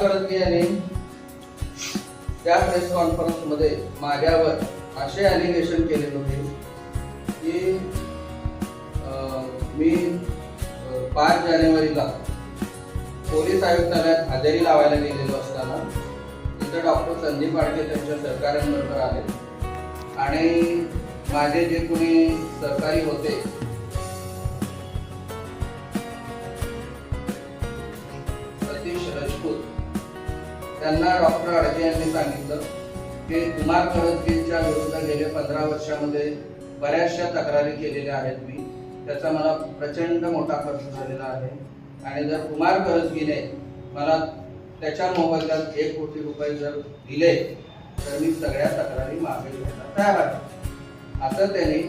करत यांनी त्या प्रेस कॉन्फरन्समध्ये माझ्यावर असे अलिगेशन केले होते की मी पाच जानेवारीला पोलीस आयुक्तालयात हजेरी लावायला गेलेलो असताना तिथं डॉक्टर संदीप आडके त्यांच्या सहकाऱ्यांबरोबर आले. आणि माझे जे कोणी सहकारी होते त्यांना डॉक्टर आडके यांनी सांगितलं की कुमार करंदीच्या विरुद्ध गेले पंधरा वर्षामध्ये बऱ्याचशा तक्रारी केलेल्या आहेत मी. त्याचा मला प्रचंड मोठा खर्च झालेला आहे. आणि जर कुमार करजगीने मला त्याच्या मोबदल्यात एक कोटी रुपये जर दिले तर मी सगळ्या तक्रारी मागे घ्यायला तयार आहे. असं त्यांनी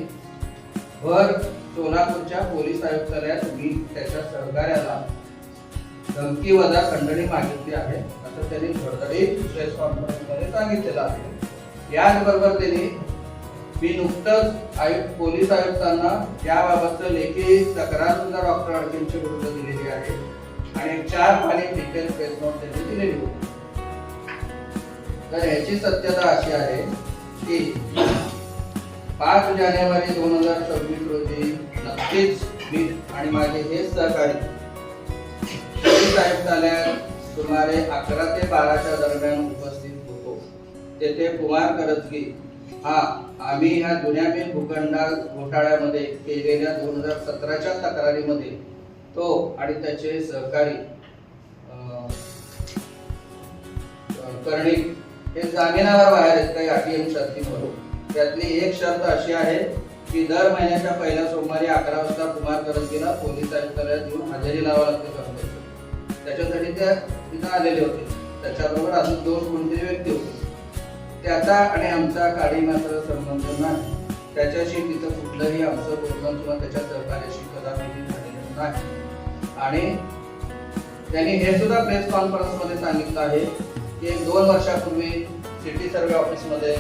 भर सोलापूरच्या पोलीस आयुक्तालयात मी त्याच्या सहकार्याला धमकी वजा खंडणी मागितली आहे. असं त्यांनी धडधडीत प्रेस कॉन्फरन्समध्ये सांगितलेलं आहे. याचबरोबर त्यांनी मी नुकतंच आयुक्त पोलीस आयुक्तांना याबाबतचं लेखी तक्रार सुद्धा डॉक्टर अडकेंच्या विरुद्ध दिलेली आहे. आणि चार पाणी डिटेल प्रेस नोट त्यांनी दिलेली होती. तर याची सत्यता अशी आहे की पाच जानेवारी दोन हजार सव्वीस रोजी नक्कीच मी आणि माझे हे सहकारी पोलीस आयुक्तालयात सुमारे अकरा ते बाराच्या दरम्यान उपस्थित होतो. तेथे कुमार करजगी हा आम्ही ह्या जुन्या मिल भूखंडा घोटाळ्यामध्ये केलेल्या दोन हजार सतराच्या तक्रारीमध्ये तो आणि त्याचे सहकारी कर्णिक हे जामिनावर बाहेर आहेत काही अटी आणि शर्तींवरून त्यातली एक शर्त अशी आहे की दर महिन्याच्या पहिल्या सोमवारी अकरा वाजता कुमार करंजीला पोलीस आयुक्तालयात येऊन हजेरी लावा लागते. त्याच्यासाठी त्या तिथं आलेले होते. त्याच्याबरोबर अजून दोष कोणतरी व्यक्ती होते. त्याचा आणि आमचा काळी मात्र संबंध नाही. त्याच्याशी तिथं कुठलंही आमचं बोलणं किंवा त्याच्या सहकार्याशी कदापि झालेलं नाही. आणि त्यांनी हे सुद्धा प्रेस कॉन्फरन्समध्ये सांगितलं आहे की दोन वर्षापूर्वी सिटी सर्वे ऑफिसमध्ये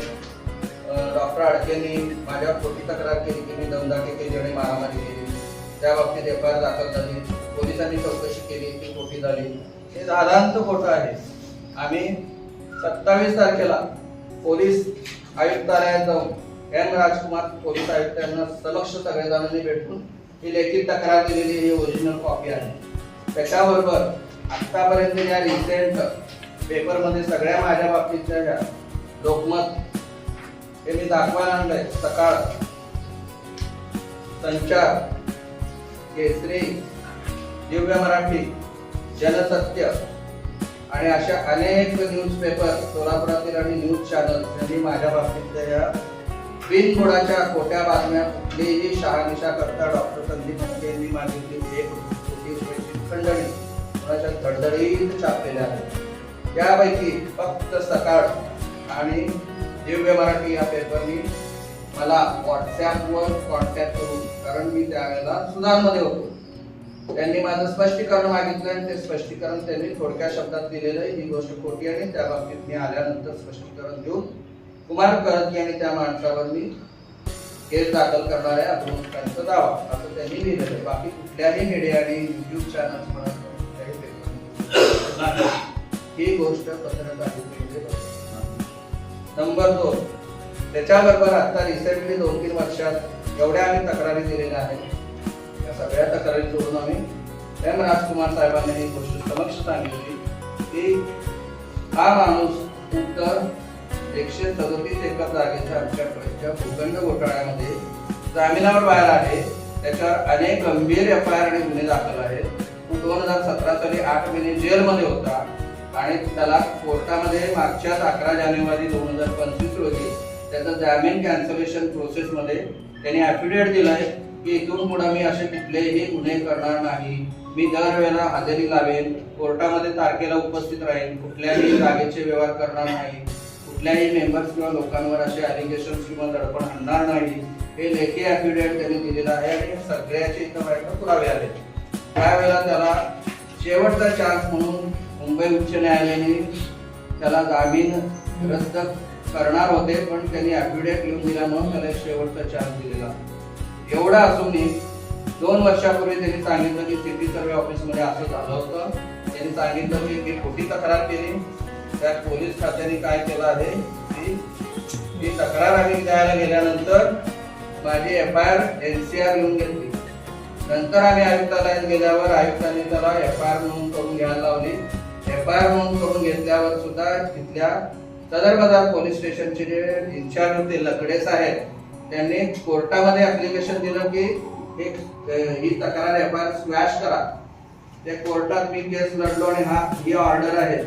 डॉक्टर आडकेंनी माझ्या खोटी तक्रार केली की मी दमदाटी केली आणि मारामारी केली. त्या बाबतीत एफ आय आर दाखल झाली. पोलिसांनी चौकशी केली ती खोटी झाली. हे दादांत खोटं आहे. आम्ही सत्तावीस तारखेला पोलीस आयुक्तालयात जाऊन एन राजकुमार पोलीस आयुक्तांना समक्ष सगळेजणांनी जणांनी भेटून ही लेखी तक्रार दिलेली ही ओरिजिनल कॉपी आहे. त्याच्याबरोबर आतापर्यंत या रिसेंट पेपरमध्ये सगळ्या माझ्या बाबतीतच्या ह्या लोकमत हे मी दाखवायला आणलंय सकाळ संचार केसरी दिव्य मराठी जनसत्य आणि अशा अनेक न्यूज पेपर सोलापुरातील आणि न्यूज चॅनल यांनी माझ्या बाबतीतल्या या बिनबुडाच्या खोट्या बातम्या कुठलीही शहानिशा करता डॉक्टर संदीप मुंडे यांनी मागितली. एक कोटी रुपयाची खंडणी. कोणाच्या धडधडीत छापलेल्या आहेत. त्यापैकी फक्त सकाळ आणि दिव्य मराठी या पेपरनी मला व्हॉट्सॲपवर कॉन्टॅक्ट करून कारण मी त्यावेळेला सुधारमध्ये होतो. त्यांनी माझं स्पष्टीकरण मागितलं आणि ते स्पष्टीकरण त्यांनी थोडक्या शब्दात दिलेलं आहे. ही गोष्ट खोटी आणि त्या बाबतीत मी आल्यानंतर स्पष्टीकरण देऊन कुमार करत आणि त्या माणसावर मी केस दाखल करणार आहे दावा. असं त्यांनी लिहिलेलं आहे. बाकी कुठल्याही आणि युट्यूब चॅनल्स म्हणा कुठल्याही ही गोष्ट नंबर दोन. त्याच्याबरोबर आता रिसेंटली दोन तीन वर्षात एवढ्या आम्ही तक्रारी दिलेल्या आहेत. या सगळ्या तक्रारी जोडून आम्ही एम राजकुमार साहेबांनी ही गोष्ट समक्ष सांगितली की हा माणूस उत्तर एकशे सदतीस एकर जागेच्या आमच्याकडच्या भूखंड घोटाळ्यामध्ये जामिनावर बाहेर आहे. त्याच्यावर अनेक गंभीर एफ आय आर आणि गुन्हे दाखल आहेत. तो दोन हजार सतरा साली आठ महिने जेलमध्ये होता आणि त्याला कोर्टामध्ये मागच्याच अकरा जानेवारी दोन हजार पंचवीस रोजी त्याचं जामीन कॅन्सलेशन प्रोसेसमध्ये त्यांनी ॲफिडेविट दिलाय. की इथून पुढे मी असे कुठलेही गुन्हे करणार नाही. मी दरवेळेला हजेरी लावेन कोर्टामध्ये तारखेला उपस्थित राहीन कुठल्याही जागेचे व्यवहार करणार नाही. कुठल्याही मेंबर्स किंवा लोकांवर असे अलिगेशन किंवा दडपण आणणार नाही. हे लेखी ॲफिडेविट त्यांनी दिलेलं आहे आणि सगळ्याचे इथं माझ्याकडे पुरावे आले त्यावेळेला त्याला शेवटचा चान्स म्हणून मुंबई उच्च न्यायालयाने त्याला जामीन रद्द करणार होते पण त्यांनी ॲफिडेविट लिहून दिला म्हणून त्याला शेवटचा चान्स दिलेला. एवढा असूनही दोन वर्षापूर्वी त्यांनी सांगितलं की सिटी सर्वे ऑफिसमध्ये असं झालं होतं. त्यांनी सांगितलं की मी खोटी तक्रार केली. त्यात पोलीस खात्याने काय केलं आहे? की ती तक्रार आम्ही द्यायला गेल्यानंतर माझी F I R N C R लिहून घेतली. नंतर आम्ही आयुक्तालयात गेल्यावर आयुक्तांनी त्याला एफ आय आर नोंद करून घ्यायला लावली. एफ आय आर नोंद करून घेतल्यावर सुद्धा तिथल्या सदर बाजार पोलीस स्टेशनचे जे इन्चार्ज होते लकडे आहेत त्यांनी कोर्टामध्ये ऍप्लिकेशन दिलं की एक ही तक्रार एफ आय आर स्मॅश करा. त्या कोर्टात मी केस लढलो आणि हा ही ऑर्डर आहे.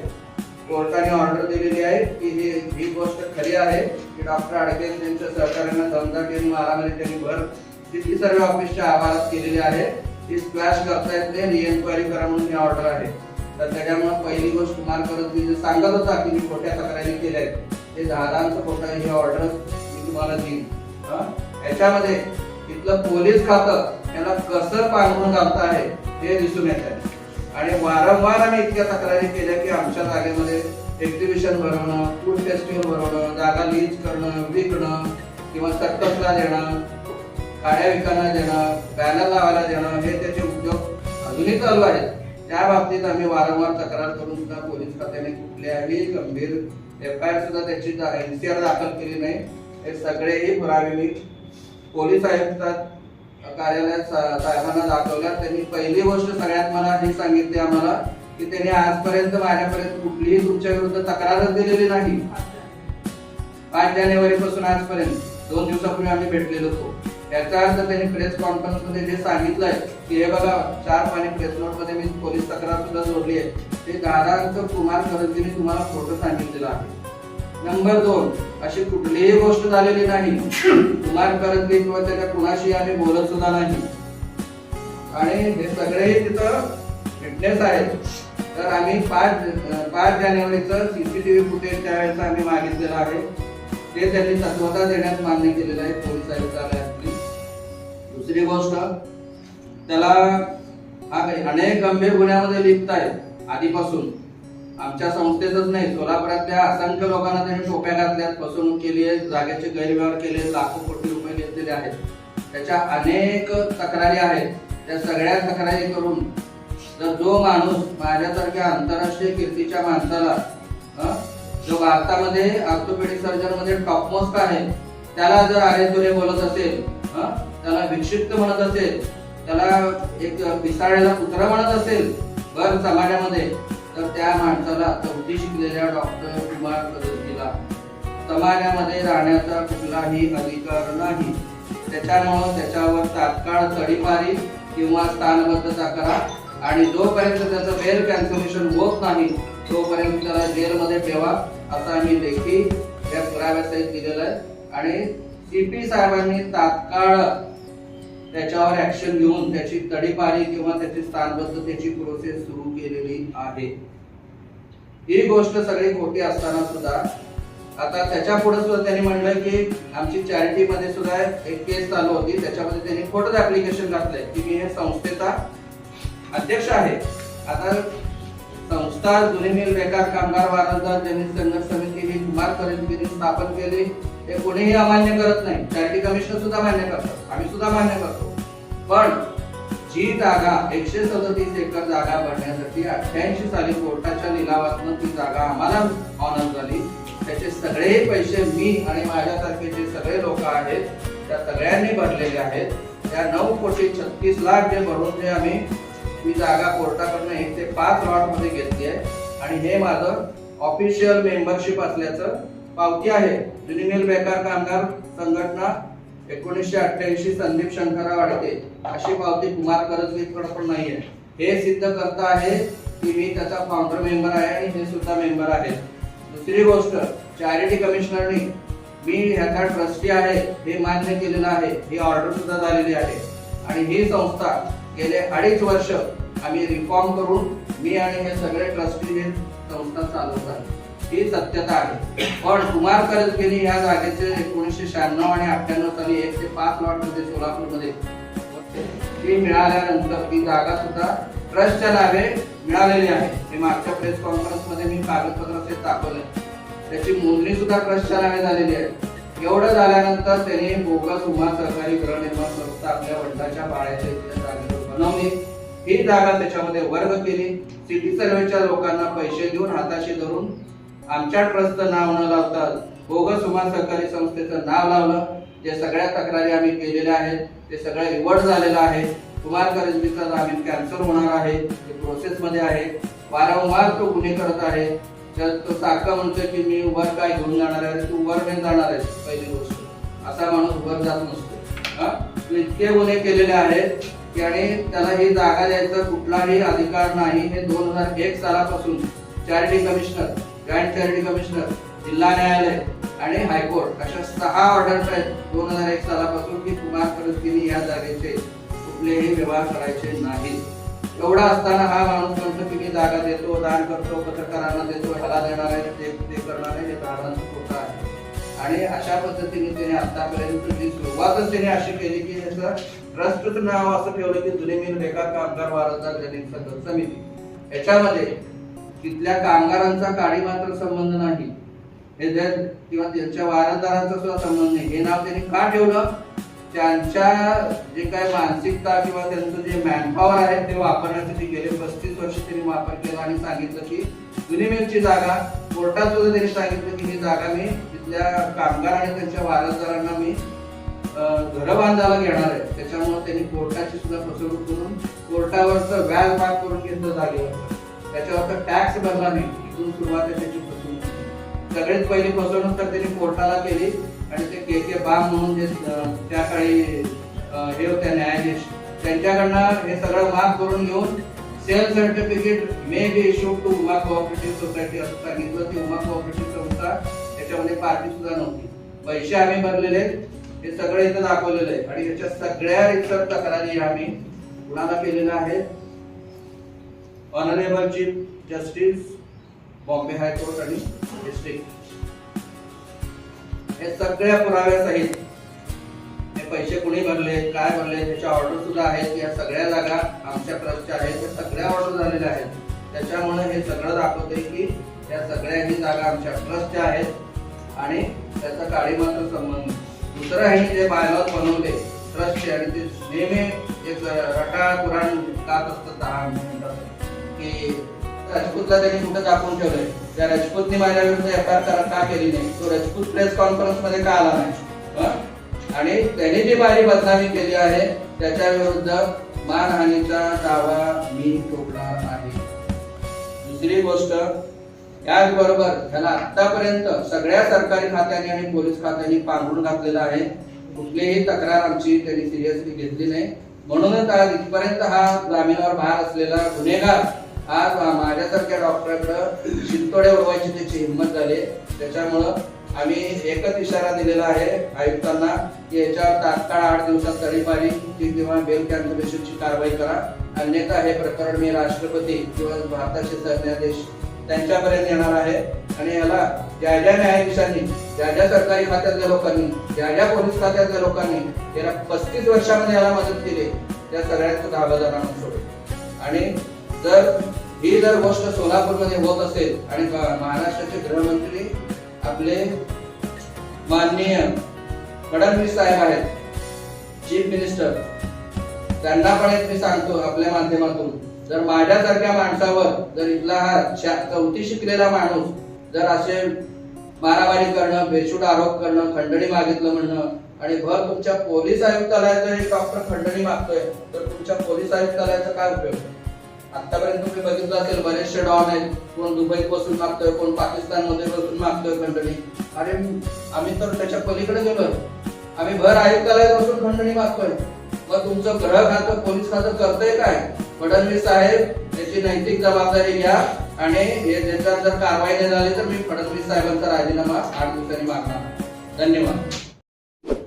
कोर्टाने ऑर्डर दिलेली आहे की ही ही गोष्ट खरी आहे की डॉक्टर आडके यांच्या सहकार्यानं समजा आणि मारामारी त्यांनी भर सिटी सर्व ऑफिसच्या आवारात केलेली आहे. ती स्क्वॅश करता येत नाही रिएन्क्वायरी करा म्हणून ही ऑर्डर आहे. तर त्याच्यामुळे पहिली गोष्ट कुमार करत मी जे सांगत होता की मी खोट्या तक्रारी केल्या आहेत ते दहादांचं खोटं ही ऑर्डर मी तुम्हाला देईन. याच्यामध्ये इथलं पोलीस खातं याला कसं पांघरून घालत आहे हे दिसून येत आहे. आणि वारंवार आम्ही इतक्या तक्रारी केल्या की आमच्या जागेमध्ये एक्झिबिशन भरवणं फूड फेस्टिवल भरवणं जागा लीज करणं विकणं किंवा सर्कसला देणं गाड्या विकायला देणं बॅनर लावायला देणं हे त्याचे उद्योग अजूनही चालू आहेत. त्या बाबतीत आम्ही वारंवार तक्रार करून सुद्धा पोलीस खात्याने कुठल्याही गंभीर एफ आय आर सुद्धा त्याची एनसीआर दाखल केली नाही. हे सगळेही पुरावे मी पोलीस आयुक्तात कार्यालयात साहेबांना दाखवल्या त्यांनी पहिली गोष्ट सगळ्यात मला हे सांगितली आम्हाला की त्यांनी आजपर्यंत माझ्यापर्यंत कुठलीही तुमच्या विरुद्ध तक्रारच दिलेली नाही. पाच जानेवारी पासून आजपर्यंत दोन दिवसापूर्वी आम्ही भेटलेलो होतो. याचा अर्थ त्यांनी प्रेस कॉन्फरन्समध्ये जे सांगितलंय की हे बघा चार पाणी प्रेस नोटमध्ये मी पोलीस तक्रार सुद्धा जोडली आहे. ते दादांचं कुमार करंजीने तुम्हाला फोटो सांगितलेला आहे. नंबर दोन अशी कुठलीही गोष्ट झालेली नाही. कुमार करंजी किंवा त्याच्या कुणाशी आम्ही बोलत सुद्धा नाही. आणि हे सगळे तिथं फिटनेस आहेत. तर आम्ही पाच पाच जानेवारीचं सीसीटीव्ही फुटेज त्यावेळेस आम्ही मागितलेलं आहे. ते त्यांनी तत्वता देण्यास मान्य केलेलं आहे पोलीस आयुक्तालयातली. दुसरी गोष्ट त्याला हा अनेक गंभीर गुन्ह्यामध्ये लिप्त आहे. आधीपासून. आमच्या संस्थेतच नाही सोलापुरातल्या असंख्य लोकांना त्यांनी टोप्या घातल्यात फसवणूक केली आहे जागेचे गैरव्यवहार केले लाखो कोटी रुपये घेतलेले आहेत. त्याच्या अनेक तक्रारी आहेत. त्या सगळ्या तक्रारी करून जर जो माणूस माझ्यासारख्या आंतरराष्ट्रीय कीर्तीच्या माणसाला जो भारतामध्ये ऑर्थोपेडिक सर्जनमध्ये टॉपमोस्ट आहे त्याला जर अरे तुरे बोलत असेल त्याला विक्षिप्त म्हणत असेल त्याला एक पिसाळ्याला कुत्रा म्हणत असेल भर समाजामध्ये तर त्या माणसाला चौथी शिकलेल्या डॉक्टर कुमार पद्धतीला. समाजामध्ये राहण्याचा कुठलाही अधिकार नाही. त्याच्यामुळं त्याच्यावर तात्काळ तडीपारी किंवा स्थानबद्धता करा आणि जोपर्यंत त्याचं बेल कॅन्सलेशन होत नाही तोपर्यंत त्याला जेलमध्ये ठेवा असा मी लेखी या पुराव्यासहित दिलेला आहे. आणि सीपी साहेबांनी तात्काळ त्याच्यावर ऍक्शन घेऊन त्याची तडीपारी किंवा त्याची स्थानबद्धतेची प्रोसेस सुरू केलेली आहे. ही गोष्ट सगळी खोटी असताना सुद्धा आता त्याच्या पुढे सुद्धा त्यांनी म्हणलं की आमची चॅरिटी मध्ये सुद्धा एक केस चालू होती. त्याच्यामध्ये त्यांनी खोटं ऍप्लिकेशन घातलंय. की मी हे संस्थेचा अध्यक्ष आहे. आता संस्था जुनी मिल बेकार कामगार वारसदार ज्यांनी संघर्ष समिती ही कुमार समितीने स्थापन केली. हे कोणीही अमान्य करत नाही. चॅरिटी कमिशनर सुद्धा मान्य करतात. आम्ही सुद्धा मान्य करतो. पण जी जागा एकशे सदतीस एकर जागा भरण्यासाठी अठ्ठ्याऐंशी साली कोर्टाच्या लिलावातून ती जागा आम्हाला ऑनर झाली. त्याचे सगळे पैसे मी आणि माझ्यासारखे जे सगळे लोक आहेत त्या सगळ्यांनी भरलेले आहेत. त्या नऊ कोटी छत्तीस लाख जे भरून जे आम्ही ही जागा कोर्टाकडनं एक ते पाच लॉटमध्ये घेतली आहे. आणि हे माझं ऑफिशियल मेंबरशिप असल्याचं पावती आहे. जुनिमेल बेकार कामगार संघटना एकोणीसशे अठ्ठ्याऐंशी संदीप शंकरराव अडके अशी पावती कुमार करजवीकडे पण नाहीये. हे सिद्ध करता आहे की मी त्याचा फाउंडर मेंबर आहे आणि हे सुद्धा मेंबर आहे. दुसरी गोष्ट चॅरिटी कमिशनरनी मी ह्याचा ट्रस्टी आहे हे मान्य केलेलं आहे. ही ऑर्डर सुद्धा झालेली आहे. आणि ही संस्था गेले अडीच वर्ष आम्ही रिफॉर्म करून मी आणि हे सगळे ट्रस्टी हे संस्था चालवतात ही सत्यता आहे. पण कुमार करजगिरी या जागेचे एकोणीसशे शहाण्णव आणि अठ्ठ्याण्णव साली एक ते पाच लॉटमध्ये सोलापूरमध्ये ती मिळाल्यानंतर ती जागा सुद्धा ट्रस्टच्या नावे मिळालेली आहे. मी मागच्या प्रेस कॉन्फरन्समध्ये मी कागदपत्र ते दाखवले. त्याची मोजणी सुद्धा ट्रस्टच्या नावे झालेली आहे. एवढं झाल्यानंतर त्यांनी बोगस उमा सहकारी गृहनिर्माण संस्था आपल्या वडिलाच्या पाळ्याच्या इथल्या बनवली. ही जागा त्याच्यामध्ये वर्ग केली. सिटी सर्वेच्या लोकांना पैसे देऊन हाताशी धरून आमच्या ट्रस्टचं नाव न लावता बोगस उमा सहकारी संस्थेचं नाव लावलं. जे सगळ्या तक्रारी आम्ही केलेल्या आहेत ते सगळं रिवर्ट झालेलं आहे. कुमार करंजीचा जामीन कॅन्सल होणार आहे. ते प्रोसेसमध्ये आहे. वारंवार तो गुन्हे करत आहे. तर तो सारखा म्हणतो की मी वर काय घेऊन जाणार आहे तू वर घेऊन जाणार आहे पहिली गोष्ट. असा माणूस उभर जात नसतो. हा? इतके गुन्हे केलेले आहेत की आणि त्याला ही जागा द्यायचा कुठलाही अधिकार नाही. हे दोन हजार एक सालापासून charity commissioner grand charity commissioner जिल्हा न्यायालय आणि हायकोर्ट अशा सहा ऑर्डर्स आहेत. दोन हजार एक सालापासून की कुमार करंजीने या जागेचे. कुठलेही व्यवहार करायचे नाहीत एवढा असताना हा माणूस म्हणतो की मी जागा देतो दान करतो पत्रकारांना देतो ह्याला देणार आहे ते ते करणार आहे हे दादांचं खोटं आहे. आणि अशा पद्धतीने त्याने आतापर्यंत जी सुरुवातच त्याने अशी केली की त्याचं ट्रस्टचं नाव असं ठेवलं की जुने मिल बेकार कामगार वारसदार जनहित समिती. याच्यामध्ये तिथल्या कामगारांचा काळी मात्र संबंध नाही. हे जर किंवा त्यांच्या वारसदारांचा सुद्धा संबंध नाही. हे नाव त्यांनी का ठेवलं? त्यांच्या जे काय मानसिकता किंवा त्यांचं जे मॅनपॉवर आहे ते वापरण्यासाठी गेले. पस्तीस वर्ष त्यांनी वापर केला आणि सांगितलं की जुनी मिलची जागा. कोर्टात सुद्धा त्यांनी सांगितलं की ही जागा मी तिथल्या कामगार आणि त्यांच्या वारसदारांना मी अं, घरं बांधायला घेणार आहे. त्याच्यामुळे त्यांनी कोर्टाची सुद्धा फसवणूक करून कोर्टावरचं व्याज माफ करून घेतलं जागेवर. त्याच्यावर तर टॅक्स भरला नाही. इथून सुरुवात आहे त्याची फसवणूक. सगळ्यात पहिली फसवणूक तर त्यांनी कोर्टाला केली आणि ते के के बाम म्हणून जे त्या काळी हे होत्या न्यायाधीश. त्यांच्याकडनं हे सगळं माफ करून घेऊन sale certificate may be issue to Uma cooperative society असं सांगितलं. की उमा कोऑपरेटिव्ह संस्था त्याच्यामध्ये पार्टी सुद्धा नव्हती. पैसे आम्ही भरलेले हे सगळं इथं दाखवलेलं आहे. आणि याच्या सगळ्या रिक्सर तक्रारी आम्ही कुणाला केलेल्या आहेत? Honourable chief justice Bombay high court आणि डिस्ट्रिक्ट हे सगळ्या पुराव्यासहित हे पैसे कुणी भरले काय भरले त्याच्या ऑर्डर सुद्धा आहेत. या सगळ्या जागा आमच्या ट्रस्टच्या आहेत. त्या सगळ्या ऑर्डर झालेल्या आहेत. त्याच्यामुळे हे सगळं दाखवते की या सगळ्याही जागा आमच्या ट्रस्टच्या आहेत आणि त्याचा काळीमात्र संबंध. दुसरं ह्यांनी जे बायलॉज बनवले ट्रस्टचे आणि ते नेहमी एक रटाळ पुराण गात असतात दहा की राजपूतला त्यांनी कुठं दाखवून ठेवलंय? त्या राजपूतने माझ्या विरुद्ध एफ आय आर का केली नाही? तो राजपूत प्रेस कॉन्फरन्समध्ये का आला नाही? आणि त्यांनी जी माझी बदनामी केली आहे त्याच्या विरुद्ध मानहानीचा दावा मी ठोकणार आहे. दुसरी गोष्ट त्याचबरोबर त्याला आतापर्यंत सगळ्या सरकारी खात्याने आणि पोलीस खात्याने पांघरून घातलेलं आहे. कुठलीही तक्रार आमची त्यांनी सिरियसली घेतली नाही. म्हणूनच आज इथपर्यंत हा जामिनावर भार असलेला गुन्हेगार आज माझ्यासारख्या डॉक्टरकडे शिंतोडे उडवायची त्याची हिंमत झाली. त्याच्यामुळं आम्ही एकच इशारा दिलेला आहे आयुक्तांना की याच्यावर तात्काळ आठ दिवसात तडीपारी किंवा बेल कॅन्सलेशनची कारवाई करा. अन्यथा हे प्रकरण मी राष्ट्रपती किंवा भारताचे सरन्यायाधीश त्यांच्यापर्यंत येणार आहे. आणि याला ज्या ज्या न्यायाधीशांनी ज्या ज्या सरकारी खात्यातल्या लोकांनी ज्या ज्या पोलीस खात्यातल्या लोकांनी याला पस्तीस वर्षामध्ये याला मदत केली त्या सगळ्यांचं दहा जणांना सोडेल आणि जर ही जर गोष्ट सोलापूरमध्ये होत असेल आणि महाराष्ट्राचे गृहमंत्री आपले माननीय फडणवीस साहेब आहेत चीफ मिनिस्टर त्यांना पण एक मी सांगतो आपल्या माध्यमातून जर माझ्यासारख्या माणसावर जर इथला हा चौथी शिकलेला माणूस जर असे मारामारी करणं बेशूट आरोप करणं खंडणी मागितलं म्हणणं आणि भर तुमच्या पोलीस आयुक्तालयाचं डॉक्टर खंडणी मागतोय तर तुमच्या पोलीस आयुक्तालयाचा काय उपयोग? आतापर्यंत तुम्ही बघितलं असेल बरेचसे डॉन आहेत. कोण दुबईत बसून मागतोय कोण पाकिस्तानमध्ये बसून मागतोय खंडणी. अरे आम्ही तर त्याच्या पलीकडे गेलोय. आम्ही भर आयुक्तालयात बसून खंडणी मागतोय. मग तुमचं ग्रह खातं पोलीस खातं करतंय काय? फडणवीस साहेब त्याची नैतिक जबाबदारी घ्या आणि हे त्याच्यावर जर कारवाई नाही झाली तर मी फडणवीस साहेबांचा राजीनामा आठ दिवसांनी मागणार. धन्यवाद.